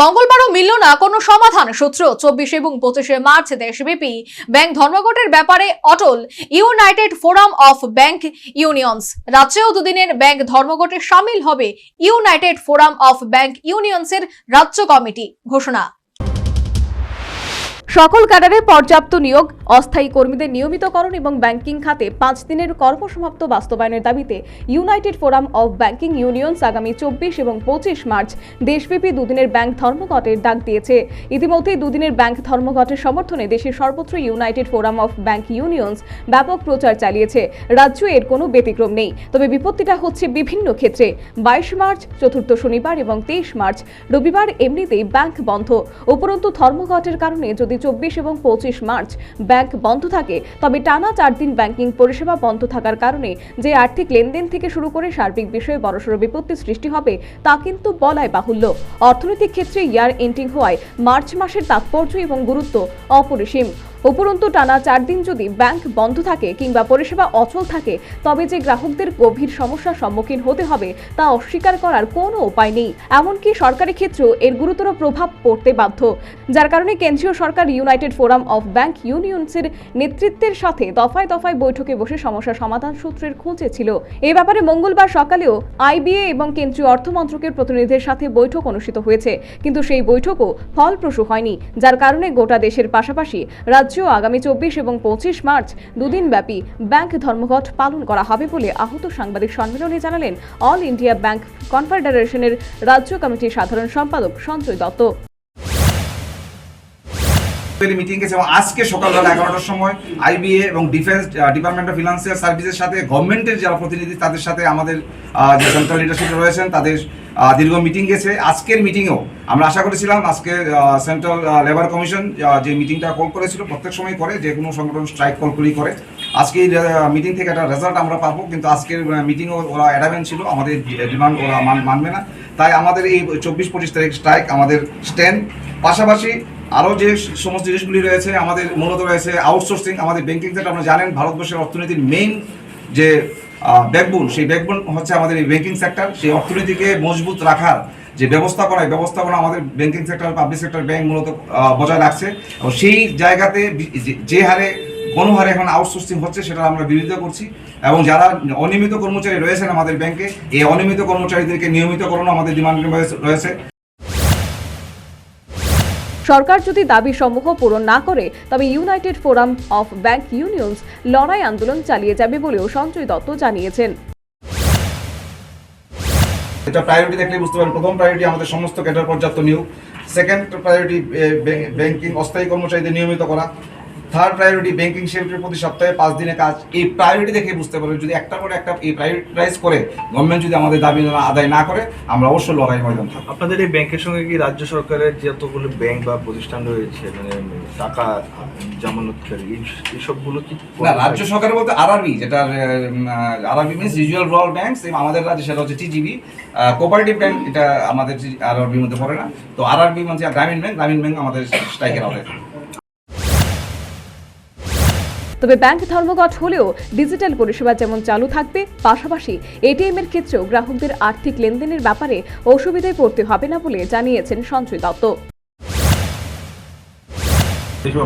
মঙ্গলবারও মিলল না কোনো সমাধান, সূত্র চব্বিশ এবং পঁচিশে মার্চ দেশব্যাপী ব্যাংক ধর্মঘটের ব্যাপারে অটল united forum of bank unions. রাজ্যেও দুদিনের ব্যাংক ধর্মঘটে সামিল হবে ইউনাইটেড ফোরাম অফ ব্যাংক ইউনিয়নসের রাজ্য কমিটি, ঘোষণা। সকল ক্যাডারে পর্যাপ্ত নিয়োগ, অস্থায়ী কর্মীদের নিয়মিতকরণ এবং ব্যাংকিং খাতে পাঁচ দিনের কর্মসমাপ্ত বাস্তবায়নের দাবিতে united forum of banking unions আগামী চব্বিশ এবং পঁচিশ মার্চ দেশব্যাপী দুদিনের ব্যাংক ধর্মঘটের ডাক দিয়েছে। ইতিমধ্যেই দুদিনের ব্যাংক ধর্মঘটের সমর্থনে দেশের সর্বত্র united forum of bank unions ব্যাপক প্রচার চালিয়েছে। রাজ্য এর কোনো ব্যতিক্রম নেই। তবে বিপত্তিটা হচ্ছে বিভিন্ন ক্ষেত্রে। বাইশ মার্চ, চতুর্থ শনিবার এবং তেইশ মার্চ রবিবার এমনিতেই ব্যাংক বন্ধ। উপরন্তু ধর্মঘটের কারণে যদি চব্বিশ এবং পঁচিশ মার্চ ব্যাংক বন্ধ থাকে। তবে টানা চার দিন ব্যাংকিং পরিষেবা বন্ধ থাকার কারণে যে আর্থিক লেনদেন থেকে শুরু করে সার্বিক বিষয়ে বড়সড় বিপত্তি সৃষ্টি হবে, তা কিন্তু বলাই বাহুল্য। অর্থনৈতিক ক্ষেত্রে ইয়ার এন্টিং হওয়ায় মার্চ মাসের তাৎপর্য এবং গুরুত্ব অপরিসীম। উপরন্তু টানা চার দিন যদি ব্যাংক বন্ধ থাকে কিংবা পরিষেবা অচল থাকে, তবে যে গ্রাহকদের গভীর সমস্যার সম্মুখীন হতে হবে তা অস্বীকার করার কোনো উপায় নেই। এমনকি সরকারি ক্ষেত্রেও এর গুরুতর প্রভাব পড়তে বাধ্য। যার কারণে কেন্দ্রীয় সরকার ইউনাইটেড ফোরাম অফ ব্যাংক ইউনিয়নসের নেতৃত্বের সাথে দফায় দফায় বৈঠকে বসে সমস্যা সমাধান সূত্রের খোঁজে ছিল। এ ব্যাপারে মঙ্গলবার সকালেও আইবিএ এবং কেন্দ্রীয় অর্থমন্ত্রকের প্রতিনিধিদের সাথে বৈঠক অনুষ্ঠিত হয়েছে। কিন্তু সেই বৈঠকও ফলপ্রসূ হয়নি, যার কারণে গোটা দেশের পাশাপাশি রাজ্য আগামী চব্বিশ এবং পঁচিশ মার্চ দুদিন ব্যাপী ব্যাংক ধর্মঘট পালন করা হবে বলে আহত সাংবাদিক সম্মেলনে জানালেন অল ইন্ডিয়া ব্যাংক কনফেডারেশনের রাজ্য কমিটির সাধারণ সম্পাদক সঞ্জয় দত্ত। মিটিং গেছে এবং আজকে সকালবেলা এগারোটার সময় আইবিএ এবং ডিফেন্স ডিপার্টমেন্ট অফ ফিনান্সিয়াল সার্ভিসের সাথে গভর্নমেন্টের যারা প্রতিনিধি, তাদের সাথে আমাদের যে সেন্ট্রাল লিডারশিপ রয়েছেন, তাদের দীর্ঘ মিটিং গেছে আজকের মিটিংয়েও আমরা আশা করেছিলাম আজকে সেন্ট্রাল লেবার কমিশন যে মিটিংটা কল করেছিল, প্রত্যেক সময় করে, যে কোনো সংগঠন স্ট্রাইক কল করেই করে। আজকে মিটিং থেকে একটা রেজাল্ট আমরা পাবো, কিন্তু আজকের মিটিংও ওরা অ্যাডামেন্ট ছিল, আমাদের ডিমান্ড ওরা মান- মানবে না। তাই আমাদের এই চব্বিশ পঁচিশ তারিখ স্ট্রাইক আমাদের স্ট্যান্ড পাশাপাশি আরও যে সমস্ত জিনিসগুলি রয়েছে, আমাদের মূলত রয়েছে আউটসোর্সিং আমাদের ব্যাংকিং সেক্টর আমরা জানেন ভারতবর্ষের অর্থনীতির মেইন যে ব্যাকবোন সেই ব্যাকবোন হচ্ছে আমাদের এই ব্যাংকিং সেক্টর সেই অর্থনীতিকে মজবুত রাখার যে ব্যবস্থাপনা, এই ব্যবস্থাপনা আমাদের banking sector public sector bank মূলত বজায় রাখছে। এবং সেই জায়গাতে যে হারে যে হারে এখন আউটসোর্সিং হচ্ছে সেটা আমরা বিরোধিতা করছি। এবং যারা অনিয়মিত কর্মচারী রয়েছেন আমাদের ব্যাংকে এই অনিয়মিত কর্মচারীদেরকে নিয়মিতকরণ আমাদের ডিমান্ড রয়েছে। সরকার যদি দাবি সমূহ পূরণ না করে, তবে united forum of bank unions লড়াই আন্দোলন চালিয়ে যাবে বলেও সঞ্জয় দত্ত জানিয়েছেন। এটা প্রায়োরিটি দেখলে বুঝতে পারেন প্রথম প্রায়োরিটি আমাদের সমস্ত ক্যাডার পর্যাপ্ত নিয়োগ সেকেন্ড প্রায়োরিটি ব্যাংকিং অস্থায়ী কর্মচারীদের নিয়মিত করা। থার্ড প্রায়োরিটি ব্যাংকিং সেক্টরের প্রতি সপ্তাহে পাঁচ দিনে কাজ। এই প্রায়োরিটি দেখে বুঝতে পারবেন যদি একটা করে একটা এই প্রায়োরিটাইজ করে গভর্নমেন্ট যদি আমাদের দাবি আদায় না করে আমরা অবশ্যই লড়াই ময়দান থাকব। আপনাদের এই ব্যাংকের সঙ্গে কি রাজ্য সরকারের যতগুলো ব্যাংক বা প্রতিষ্ঠান রয়েছে মানে টাকা জামানতকারী এই- এইসবগুলো কি না রাজ্য সরকার বলতে আরআরবি যেটা RRB means regional rural banks আমাদের রাজ্যে সেটা হচ্ছে টিজিবি কোপারেটিভ ব্যাংক এটা আমাদের আরআরবির মধ্যে পড়ে না। তো আরআরবি মানে গ্রামীণ ব্যাংক গ্রামীণ ব্যাংক আমাদের স্ট্রাইকের আওতায় থাকে। তবে ব্যাংক ধর্মঘট হলেও ডিজিটাল পরিষেবা যেমন চালু থাকবে পাশাপাশি এটিএম এর ক্ষেত্রেও গ্রাহকদের আর্থিক লেনদেনের ব্যাপারে অসুবিধায় পড়তে হবে না বলে জানিয়েছেন সঞ্জয় দত্ত।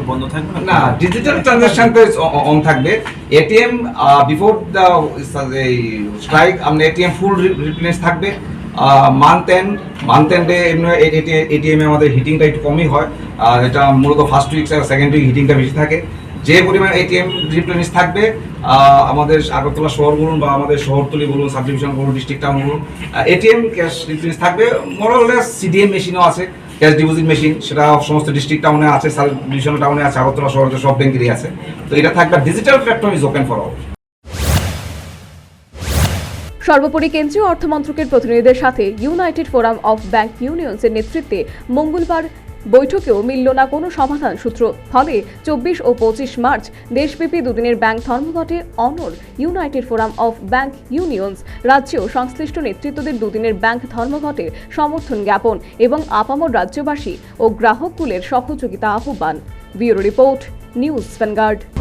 বন্ধ থাকবে? না ডিজিটাল ট্রানজাকশন তো অন থাকবে। এটিএম বিফোর দ্য স্ট্রাইক আমরা এটিএম ফুল রিপ্লেস থাকবে। মান্থ এন্ড মান্থ এন্ডে এমনি এটিএম এ আমাদের হিটিংটা একটু কমই হয়। আর এটা মূলত ফার্স্ট উইক সেকেন্ড উইক হিটিংটা বেশি থাকে। যে পরিমাণ এটিএম রিপ্লেনিশ থাকবে আমাদের আগরতলা শহর বলুন বা আমাদের শহরতলি বলুন সাব ডিভিশন বলুন ডিস্ট্রিক্ট টাউন বলুন এটিএম ক্যাশ রিপ্লেনিশ থাকবে। মোরলেস সিডিএম মেশিনও আছে ক্যাশ ডিপোজিট মেশিন সেটা সমস্ত ডিস্ট্রিক্ট টাউনে আছে সাব ডিভিশন টাউনে আছে, আগরতলা শহরে সব ব্যাংকেরই আছে। তো এটা থাকবে digital platform is open for all সর্বোপরি কেন্দ্রীয় অর্থমন্ত্রকের প্রতিনিধিদের সাথে ইউনাইটেড ফোরাম অফ ব্যাংক ইউনিয়নসের নেতৃত্বে মঙ্গলবার বৈঠকেও মিলল না কোনো সমাধান সূত্র। ফলে চব্বিশ ও পঁচিশ মার্চ দেশব্যাপী দুদিনের ব্যাংক ধর্মঘটে অনর united forum of bank unions রাজ্যেও সংশ্লিষ্ট নেতৃত্বদের দুদিনের ব্যাংক ধর্মঘটে সমর্থন জ্ঞাপন এবং আপামর রাজ্যবাসী ও গ্রাহককুলের সহযোগিতা আহ্বান। Bureau report, news Vanguard.